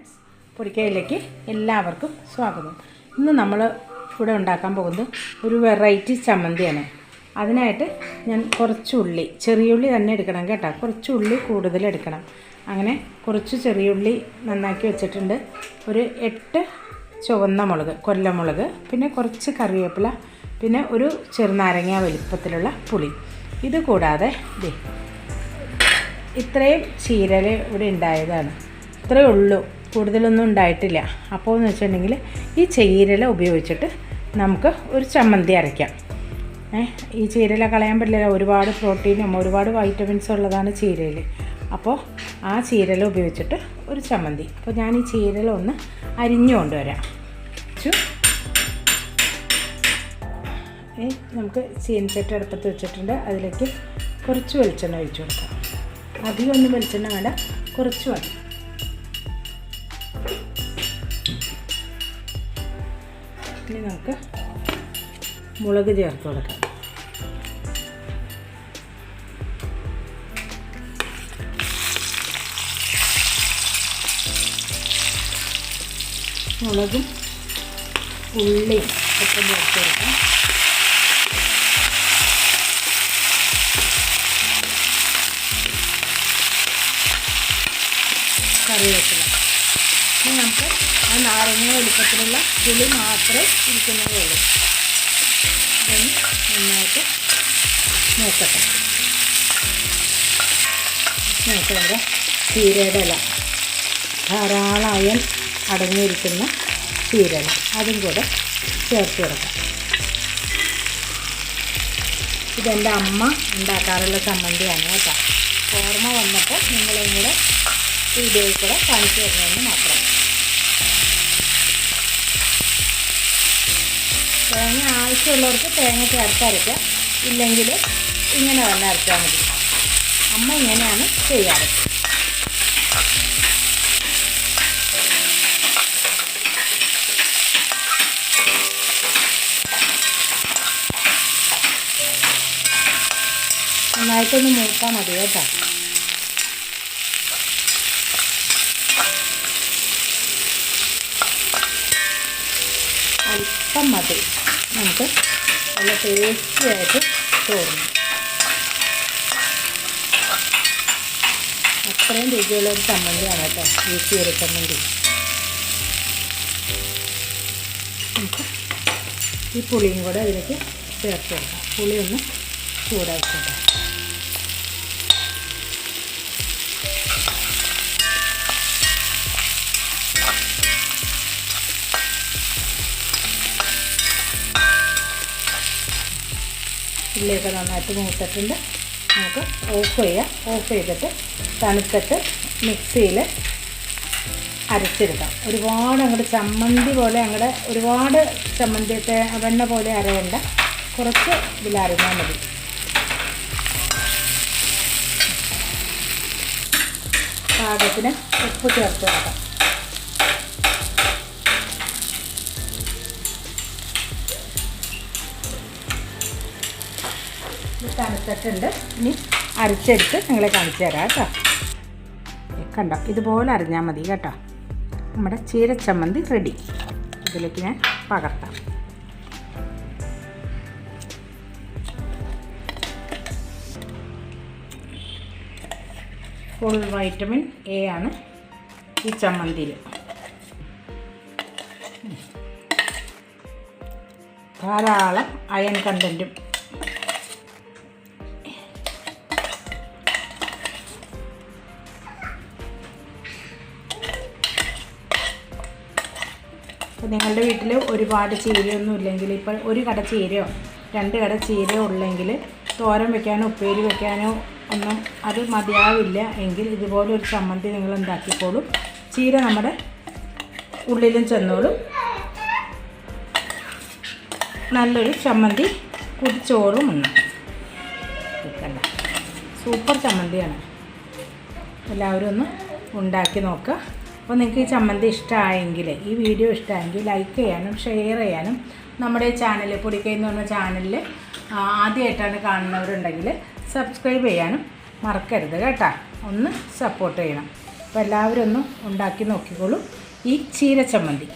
Friends പൊടിക്കയിലേക്ക് എല്ലാവർക്കും സ്വാഗതം. ഇന്ന് നമ്മൾ ഇവിടെ ഉണ്ടാക്കാൻ പോകുന്നത് ഒരു വെറൈറ്റി ചമ്മന്തിയാണ്. അതിനായിട്ട് ഞാൻ കുറച്ച് ഉള്ളി ചെറിയ ഉള്ളി തന്നെ എടുക്കണം കേട്ടോ. കുറച്ച് ഉള്ളി കൂടുതൽ എടുക്കണം. അങ്ങനെ കുറച്ച് ചെറിയ ഉള്ളി നന്നാക്കി വെച്ചിട്ടുണ്ട്. ഒരു എട്ട് ചുവന്ന മുളക് കൊല്ലമുളക് പിന്നെ കുറച്ച് കറിവേപ്പില പിന്നെ ഒരു ചെറുനാരങ്ങ വലിപ്പത്തിലുള്ള പുളി. ഇത് കൂടാതെ ഇത്രയും ചീരൽ ഇവിടെ ഉണ്ടായതാണ്. ഇത്രയേ ഉള്ളൂ. കൂടുതലൊന്നും ഉണ്ടായിട്ടില്ല. അപ്പോൾ എന്ന് വെച്ചിട്ടുണ്ടെങ്കിൽ ഈ ചീരല ഉപയോഗിച്ചിട്ട് നമുക്ക് ഒരു ചമ്മന്തി അരയ്ക്കാം. ഈ ചീരല കളയാൻ പറ്റില്ല. ഒരുപാട് പ്രോട്ടീനും ഒരുപാട് വൈറ്റമിൻസും ഉള്ളതാണ് ചീരയിൽ അപ്പോൾ ആ ചീരല ഉപയോഗിച്ചിട്ട് ഒരു ചമ്മന്തി. അപ്പോൾ ഞാൻ ഈ ചീരല ഒന്ന് അരിഞ്ഞു കൊണ്ടുവരാം. ഏ നമുക്ക് ചീനച്ചട്ടി അടുപ്പത്ത് വെച്ചിട്ടുണ്ട്. അതിലേക്ക് കുറച്ച് വെളിച്ചെണ്ണ ഒഴിച്ചു കൊടുക്കാം. അധികം ഒന്നും വെളിച്ചെണ്ണ വേണ്ട. കുറച്ച് മതി. ഇനി നമുക്ക് മുളക് ചേർത്ത് കൊടുക്കാം. മുളകും ഉള്ളിയും ഒക്കെ ചേർത്ത് കൊടുക്കാം. കറിവേപ്പില. നാരങ്ങ വലുപ്പത്തിലുള്ള പുളി മാത്രമേ ഇരിക്കുന്നതേ ഉള്ളൂ ഇതൊന്ന് നന്നായിട്ട് നോക്കട്ടെ നോക്കട്ടെ ചീരയുടെ ഇല ധാരാളം അടങ്ങിയിരിക്കുന്ന ചീരല അതും കൂടെ ചേർത്ത് കൊടുക്കാം. ഇതെന്റെ അമ്മ ഉണ്ടാക്കാറുള്ള ചമ്മന്തിയാണ് കേട്ടോ. ഓർമ്മ വന്നപ്പോൾ നിങ്ങളും കൂടെ വീഡിയോയിൽ കൂടെ കാണിച്ചു തരുന്നതെന്ന് മാത്രം. ആവശ്യമുള്ളവർക്ക് തേങ്ങ ചേർത്ത് അരയ്ക്കാം ഇല്ലെങ്കിൽ ഇങ്ങനെ തന്നെ അരച്ചാൽ മതി. അമ്മ ഇങ്ങനെയാണ് ചെയ്യാറ്. നന്നായിട്ടൊന്ന് മൂത്താൽ മതി കേട്ടോ. അല്പം മതി. നമുക്ക് നല്ല ടേസ്റ്റി ആയിട്ട് തോന്നും. അത്രയും രുചിയുള്ള ഒരു ചമ്മന്തിയാണ് കേട്ടോ ഈ ചീരച്ചമ്മന്തി ഈ പുളിയും കൂടെ അതിലേക്ക് ചേർത്ത് കൊടുക്കാം. പുളി ഒന്ന് ചൂടാക്കിക്കോട്ടെ ഉള്ളിയൊക്കെ നന്നായിട്ട് മൂത്തിട്ടുണ്ട്. നമുക്ക് ഓഫ് ചെയ്യാം. ഓഫ് ചെയ്തിട്ട് തണുത്തിട്ട് മിക്സിയിൽ അരച്ചെടുക്കാം. ഒരുപാട് അങ്ങോട്ട് ചമ്മന്തി പോലെ അങ്ങോട്ട് ഒരുപാട് ചമ്മന്തിയൊക്കെ വെണ്ണ പോലെ അരയണ്ട. കുറച്ച് ഇതിൽ അരഞ്ഞാൽ മതി. പാകത്തിന് ഉപ്പ് ചേർത്ത് കൊടുക്കാം. ഇത് ഇനി അരച്ചെടുത്ത് നിങ്ങളെ കാണിച്ചു തരാം കേട്ടോ. കണ്ടോ? ഇതുപോലെ അരിഞ്ഞാൽ മതി കേട്ടോ. നമ്മുടെ ചീരച്ചമ്മന്തി റെഡി ഇതിലേക്ക് ഞാൻ പകർത്താം. ഫുൾ വൈറ്റമിൻ എ ആണ് ഈ ചമ്മന്തിയിൽ ധാരാളം അയൺ കണ്ടന്റും നിങ്ങളുടെ വീട്ടിൽ ഒരുപാട് ചീരയൊന്നും ഇല്ലെങ്കിൽ ഇപ്പോൾ ഒരു കട ചീരയോ രണ്ട് കട ചീരയോ ഉള്ളെങ്കിൽ തോരൻ വെക്കാനോ ഉപ്പേരി വെക്കാനോ ഒന്നും അത് മതിയാവില്ല എങ്കിൽ ഇതുപോലെ ഒരു ചമ്മന്തി നിങ്ങൾ ഉണ്ടാക്കിക്കോളും ചീര നമ്മുടെ ഉള്ളിലും ചെന്നോളും. നല്ലൊരു ചമ്മന്തി കുടിച്ചോറും ഉണ്ട് സൂപ്പർ ചമ്മന്തിയാണ്. എല്ലാവരും ഒന്ന് ഉണ്ടാക്കി നോക്കുക. അപ്പോൾ നിങ്ങൾക്ക് ഈ ചമ്മന്തി ഇഷ്ടമായെങ്കിൽ ഈ വീഡിയോ ഇഷ്ടമായെങ്കിൽ ലൈക്ക് ചെയ്യാനും ഷെയർ ചെയ്യാനും നമ്മുടെ ചാനൽ പൊടിക്കൈ എന്ന് പറഞ്ഞ ചാനലിൽ ആദ്യമായിട്ടാണ് കാണുന്നവരുണ്ടെങ്കിൽ സബ്സ്ക്രൈബ് ചെയ്യാനും മറക്കരുത് കേട്ടോ. ഒന്ന് സപ്പോർട്ട് ചെയ്യണം. അപ്പോൾ എല്ലാവരും ഒന്ന് ഉണ്ടാക്കി നോക്കിക്കോളൂ. ഈ ചീര ചമ്മന്തി